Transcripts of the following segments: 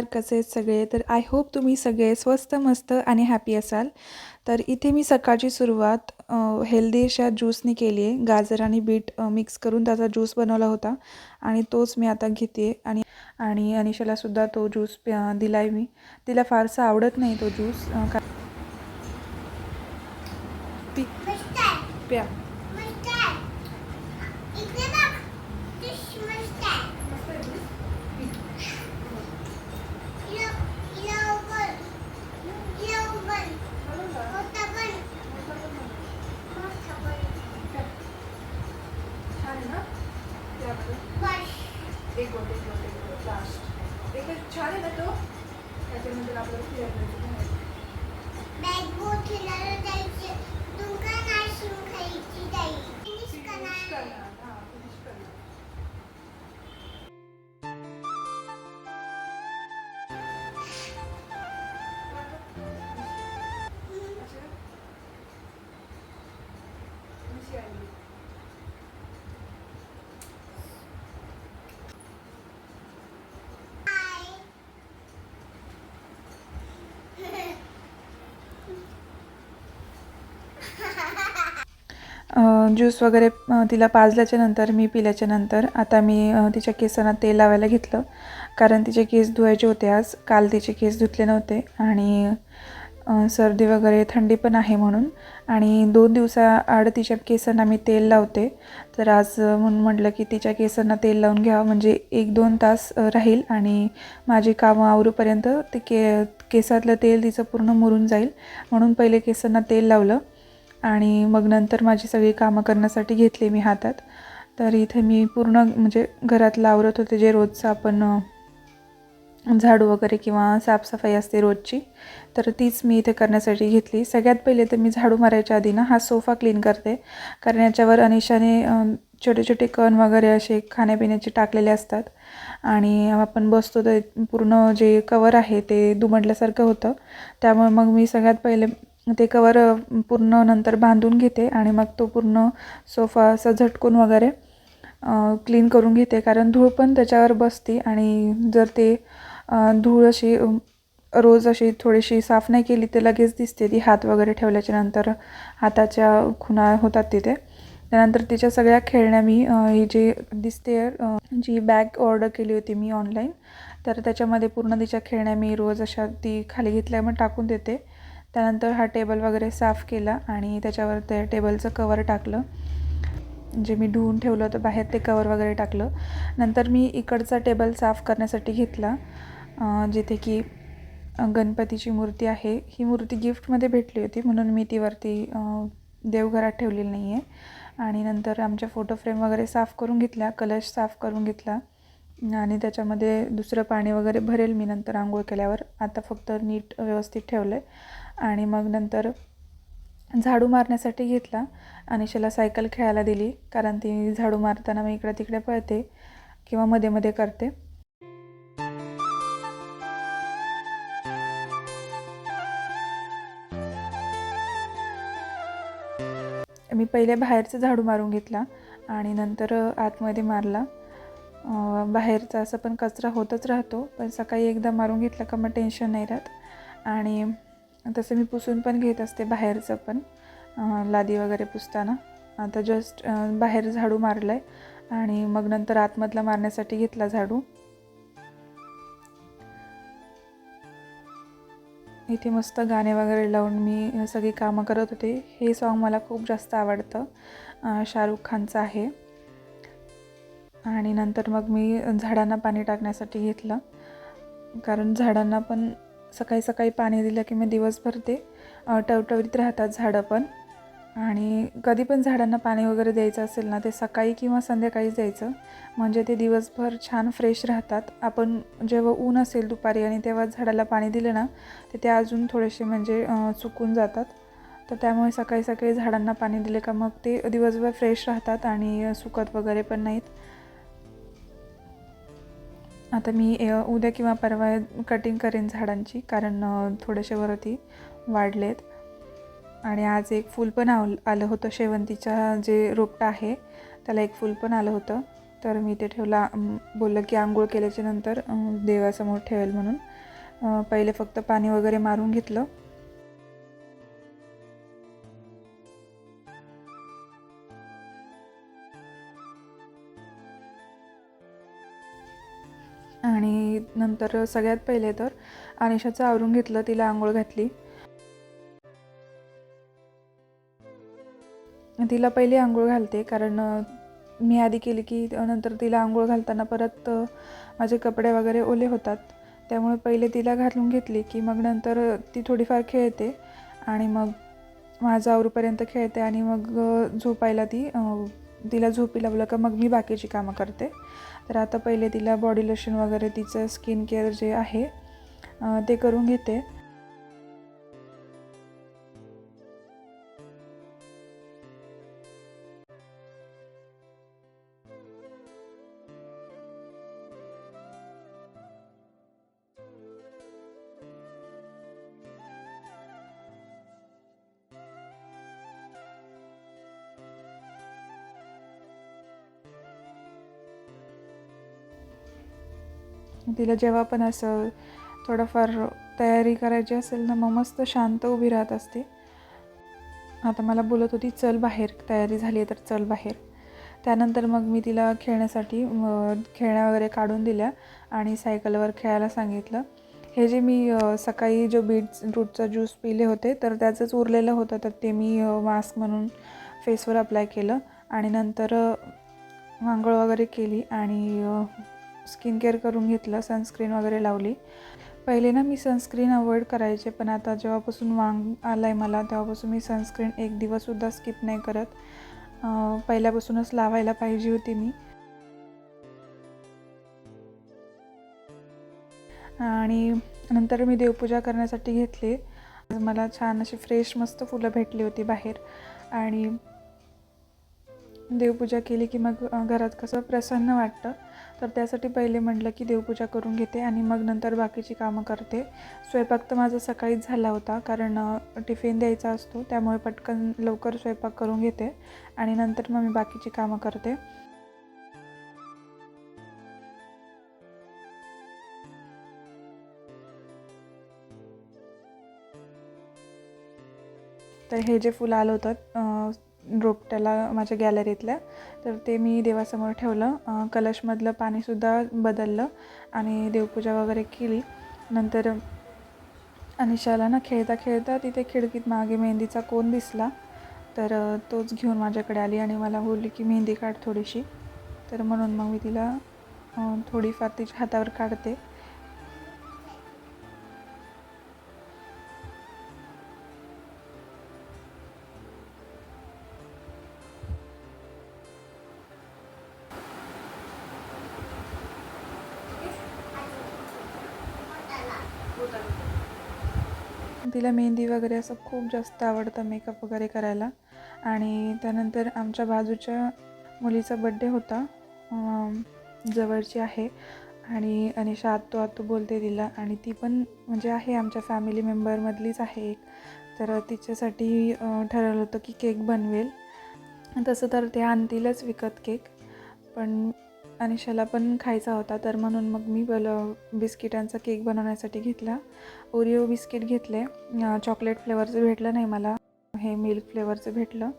नमस्कार कसे आहेत सगळे? तर आय होप तुम्ही सगळे स्वस्त मस्त आणि हॅपी असाल. तर इथे मी सकाळची सुरुवात हेल्दी अशा ज्यूसनी केली आहे. गाजर आणि बीट मिक्स करून त्याचा ज्यूस बनवला होता. आणि तोच मी आता घेते. आणि आणि अनिशालासुद्धा तो ज्यूस दिला आहे मी. तिला फारसा आवडत नाही तो ज्यूस का प्या. ज्यूस वगैरे तिला पाजल्याच्या नंतर मी पिल्याच्या नंतर आता मी तिच्या केसांना तेल लावायला घेतलं. कारण तिचे केस धुवायचे होते आज. काल तिचे केस धुतले नव्हते. आणि सर्दी वगैरे थंडी पण आहे म्हणून. आणि दोन दिवसाआड तिच्या केसांना मी तेल लावते. तर आज म्हणून म्हटलं की तिच्या केसांना तेल लावून घ्यावं. म्हणजे एक दोन तास राहील. आणि माझी कामं आवरूपर्यंत ते के केसातलं तेल तिचं पूर्ण मुरून जाईल. म्हणून पहिले केसांना तेल लावलं. आणि मग नंतर माझी सगळी कामं करण्यासाठी घेतली मी हातात. तर इथे मी पूर्ण म्हणजे घरातलं आवरत होते जे रोजचं आपण झाडू वगैरे किंवा साफसफाई असते रोजची तर तीच मी इथे करण्यासाठी घेतली. सगळ्यात पहिले तर मी झाडू मारायच्या आधी ना हा सोफा क्लीन करते. कारण याच्यावर अनिशाने छोटे छोटे कण वगैरे असे खाण्यापिण्याचे टाकलेले असतात. आणि आपण बसतो तर पूर्ण जे कवर आहे ते दुमडल्यासारखं होतं. त्यामुळे मग मी सगळ्यात पहिले ते कवर पूर्ण नंतर बांधून घेते आणि मग तो पूर्ण सोफा असा झटकून वगैरे क्लीन करून घेते. कारण धूळ पण त्याच्यावर बसते आणि जर ते धूळ अशी रोज अशी थोडीशी साफ नाही केली तर लगेच दिसते. ती हात वगैरे ठेवल्याच्या नंतर हाताच्या खुणा होतात तिथे. त्यानंतर तिच्या सगळ्या खेळण्या मी ही जी दिसते जी बॅग ऑर्डर केली होती मी ऑनलाईन तर त्याच्यामध्ये पूर्ण तिच्या खेळण्या मी रोज अशा ती खाली घेतल्या मग टाकून देते. त्यानंतर हा टेबल वगैरे साफ केला आणि त्याच्यावर ते टेबलचं कवर टाकलं. जे मी धुवून ठेवलं होतं बाहेर ते कवर वगैरे टाकलं. नंतर मी इकडचा टेबल साफ करण्यासाठी घेतला जिथे की गणपतीची मूर्ती आहे. ही मूर्ती गिफ्टमध्ये भेटली होती म्हणून मी ती वरती देवघरात ठेवलेली नाही आहे आणि नंतर आमच्या फोटो फ्रेम वगैरे साफ करून घेतल्या कलश साफ करून घेतला. आणि त्याच्यामध्ये दुसरं पाणी वगैरे भरेल मी नंतर आंघोळ केल्यावर. आता फक्त नीट व्यवस्थित ठेवलं आहे आणि मग नंतर झाडू मारण्यासाठी घेतला अनिशाला सायकल खेळायला दिली कारण ती झाडू मारताना मी इकडे तिकडे पळते किंवा मध्ये मध्ये करते. मी पहिले बाहेरचं झाडू मारून घेतला आणि नंतर आतमध्ये मारला. बाहेरचा असं पण कचरा होतच राहतो पण सकाळी एकदा मारून घेतला का मग टेन्शन नाही राहत. आणि तसं मी पुसून पण घेत असते बाहेरचं पण लादी वगैरे पुसताना. आता जस्ट बाहेर झाडू मारलं आहे आणि मग नंतर आतमधला मारण्यासाठी घेतला झाडू. इथे मस्त गाणे वगैरे लावून मी सगळी कामं करत होते. हे सॉन्ग मला खूप जास्त आवडतं. शाहरुख खानचं आहे. आणि नंतर मग मी झाडांना पाणी टाकण्यासाठी घेतलं. कारण झाडांना पण सकाळी सकाळी पाणी दिलं की मग दिवसभर ते टवटवीत राहतात झाडं पण. आणि कधी पण झाडांना पाणी वगैरे द्यायचं असेल ना ते सकाळी किंवा संध्याकाळीच द्यायचं. म्हणजे ते दिवसभर छान फ्रेश राहतात. आपण जेव्हा ऊन असेल दुपारी आणि तेव्हा झाडाला पाणी दिलं ना तर ते अजून थोडेसे म्हणजे चुकून जातात. तर त्यामुळे सकाळी सकाळी झाडांना पाणी दिले का मग ते दिवसभर फ्रेश राहतात आणि सुकत वगैरे पण नाहीत. आता मी उद्या किंवा परवा कटिंग करेन झाडांची कारण थोडेसे वरती वाढलेत. आणि आज एक फूल पण आव आलं होतं शेवंतीच्या जे रोपटं आहे त्याला एक फूल पण आलं होतं. तर मी ते ठेवला बोललं की आंघोळ केल्याच्यानंतर देवासमोर ठेवेल म्हणून. पहिले फक्त पाणी वगैरे मारून घेतलं. आणि नंतर सगळ्यात पहिले तर अनिशाचं आवरून घेतलं तिला आंघोळ घातली. तिला पहिली आंघोळ घालते कारण मी आधी केली की नंतर तिला आंघोळ घालताना परत माझे कपडे वगैरे ओले होतात. त्यामुळे पहिले तिला घालून घेतली की मग नंतर ती थोडीफार खेळते आणि मग माझं आवरूपर्यंत खेळते आणि मग झोपायला ती तिला झोपी लावलं का मग मी बाकीची कामं करते. तर आता पहिले तिला बॉडी लोशन वगैरे तिचं स्किन केअर जे आहे ते करून घेते. तिला जेव्हा पण असं थोडंफार तयारी करायची असेल ना मग मस्त शांत उभी राहत असते. आता मला बोलत होती चल बाहेर तयारी झाली आहे तर चल बाहेर. त्यानंतर मग मी तिला खेळण्यासाठी खेळण्या वगैरे काढून दिल्या आणि सायकलवर खेळायला सांगितलं. हे जे मी सकाळी जो बीट्स रूटचा ज्यूस पिले होते तर त्याचंच उरलेलं होतं तर ते मी मास्क म्हणून फेसवर अप्लाय केलं आणि नंतर आंघोळ वगैरे केली आणि स्किन केअर करून घेतलं सनस्क्रीन वगैरे लावली. पहिले ना मी सनस्क्रीन अवॉइड करायचे पण आता जेव्हापासून वांग आलं आहे मला तेव्हापासून मी सनस्क्रीन एक दिवससुद्धा स्किप नाही करत. पहिल्यापासूनच लावायला पाहिजे होती मी. आणि नंतर मी देवपूजा करण्यासाठी घेतली. मला छान अशी फ्रेश मस्त फुलं भेटली होती बाहेर. आणि देवपूजा केली की मग घरात कसं प्रसन्न वाटतं. तर त्यासाठी पहिले म्हटलं की देवपूजा करून घेते आणि मग नंतर बाकीची कामं करते. स्वयंपाक तर माझा सकाळीच झाला होता कारण टिफिन द्यायचा असतो त्यामुळे पटकन लवकर स्वयंपाक करून घेते आणि नंतर मग मी बाकीची कामं करते. तर हे जे फुलं आलं होतं रोपट्याला माझ्या गॅलरीतल्या तर ते मी देवासमोर ठेवलं. कलशमधलं पाणीसुद्धा बदललं आणि देवपूजा वगैरे केली. नंतर अनिशाला ना खेळता खेळता तिथे खिडकीत मागे मेहंदीचा कोन दिसला. तर तोच घेऊन माझ्याकडे आली आणि मला बोलली की मेहंदी काढ थोडीशी. तर म्हणून मग मी तिला थोडीफार तिच्या हातावर काढते. तिला मेहंदी वगैरे असं खूप जास्त आवडतं मेकअप वगैरे करायला. आणि त्यानंतर आमच्या बाजूच्या मुलीचा बड्डे होता. जवळची आहे. आणि अनिशा आत्तू आत्तू बोलते तिला. आणि ती पण म्हणजे आहे आमच्या फॅमिली मेंबरमधलीच आहे एक. तर तिच्यासाठी ठरवलं होतं की केक बनवेल. तसं तर ते आणतीलच विकत केक पण अनिशाला पण खायचा होता तर म्हणून मग मी बल बिस्किटांचा केक बनवण्यासाठी घेतला. ओरिओ बिस्किट घेतले. चॉकलेट फ्लेवरचं भेटलं नाही मला. हे मिल्क फ्लेवरचं भेटलं.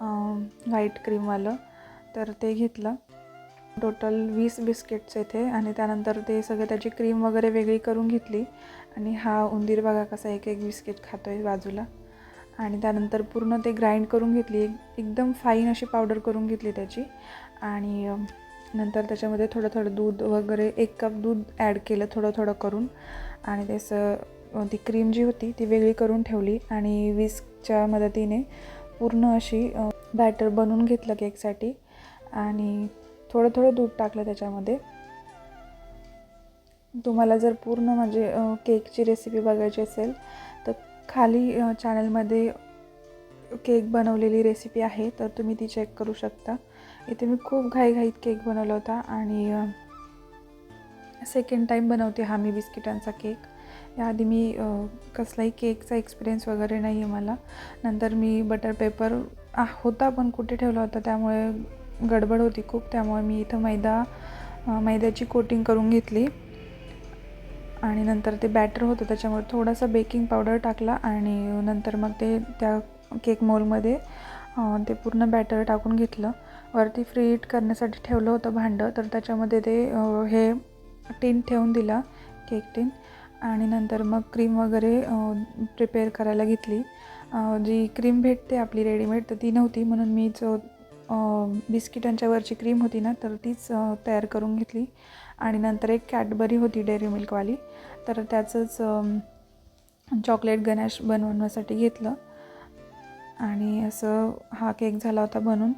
व्हाईट क्रीमवालं तर ते घेतलं. टोटल वीस बिस्किट्स येथे आणि त्यानंतर ते सगळं त्याची क्रीम वगैरे वेगळी करून घेतली. आणि हा उंदीर बघा कसा एक एक बिस्किट खातो आहे बाजूला. आणि त्यानंतर पूर्ण ते ग्राइंड करून घेतली. एक एकदम फाईन अशी पावडर करून घेतली त्याची. आणि नंतर त्याच्यामध्ये थोडं थोडं दूध वगैरे एक कप दूध ॲड केलं थोडं थोडं करून. आणि त्याचं ती क्रीम जी होती ती वेगळी करून ठेवली. आणि विस्कच्या मदतीने पूर्ण अशी बॅटर बनवून घेतलं केकसाठी आणि थोडं थोडं दूध टाकलं त्याच्यामध्ये. तुम्हाला जर पूर्ण म्हणजे केकची रेसिपी बघायची असेल तर खाली चॅनलमध्ये केक बनवलेली रेसिपी आहे तर तुम्ही ती चेक करू शकता. इथे मी खूप घाईघाईत केक बनवला होता आणि सेकंड टाईम बनवते हा मी बिस्किटांचा केक. याआधी मी कसलाही केकचा एक्सपिरियन्स वगैरे नाही आहे मला. नंतर मी बटर पेपर आ, होता पण कुठे ठेवला होता त्यामुळे गडबड होती खूप. त्यामुळे मी इथं मैदा मैद्याची कोटिंग करून घेतली. आणि नंतर ते बॅटर होतं त्याच्यामुळे थोडासा बेकिंग पावडर टाकला आणि नंतर मग ते त्या केक मोलमध्ये ते पूर्ण बॅटर टाकून घेतलं. वरती फ्री हीट करण्यासाठी ठेवलं होतं भांडं. तर त्याच्यामध्ये ते हे टीन ठेवून दिला केक टीन आणि नंतर मग क्रीम वगैरे प्रिपेअर करायला घेतली. जी क्रीम भेटते आपली रेडीमेड तर ती नव्हती. म्हणून मीच अ, बिस्किटांच्या वरची क्रीम होती ना तर तीच तयार करून घेतली. आणि नंतर एक कॅडबरी होती डेअरी मिल्कवाली तर त्याचंच चॉकलेट गणॅश बनवण्यासाठी घेतलं. आणि असं हा केक झाला होता बनून.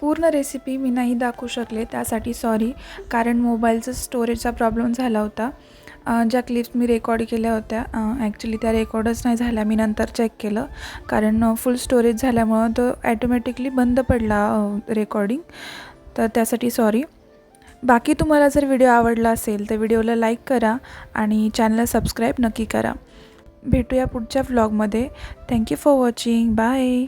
पूर्ण रेसिपी मी नाही दाखवू शकले त्यासाठी सॉरी कारण मोबाईलचं स्टोरेजचा प्रॉब्लेम झाला होता. ज्या क्लिप्स मी रेकॉर्ड केल्या होत्या ॲक्च्युली त्या रेकॉर्डच नाही झाल्या. मी नंतर चेक केलं. कारण फुल स्टोरेज झाल्यामुळं तो ॲटोमॅटिकली बंद पडला रेकॉर्डिंग तर त्यासाठी सॉरी बाकी तुम्हाला जर व्हिडिओ आवडला असेल तर व्हिडिओला लाईक करा आणि चॅनलला सबस्क्राईब नक्की करा. भेटूया पुढच्या व्लॉगमध्ये thank you for watching bye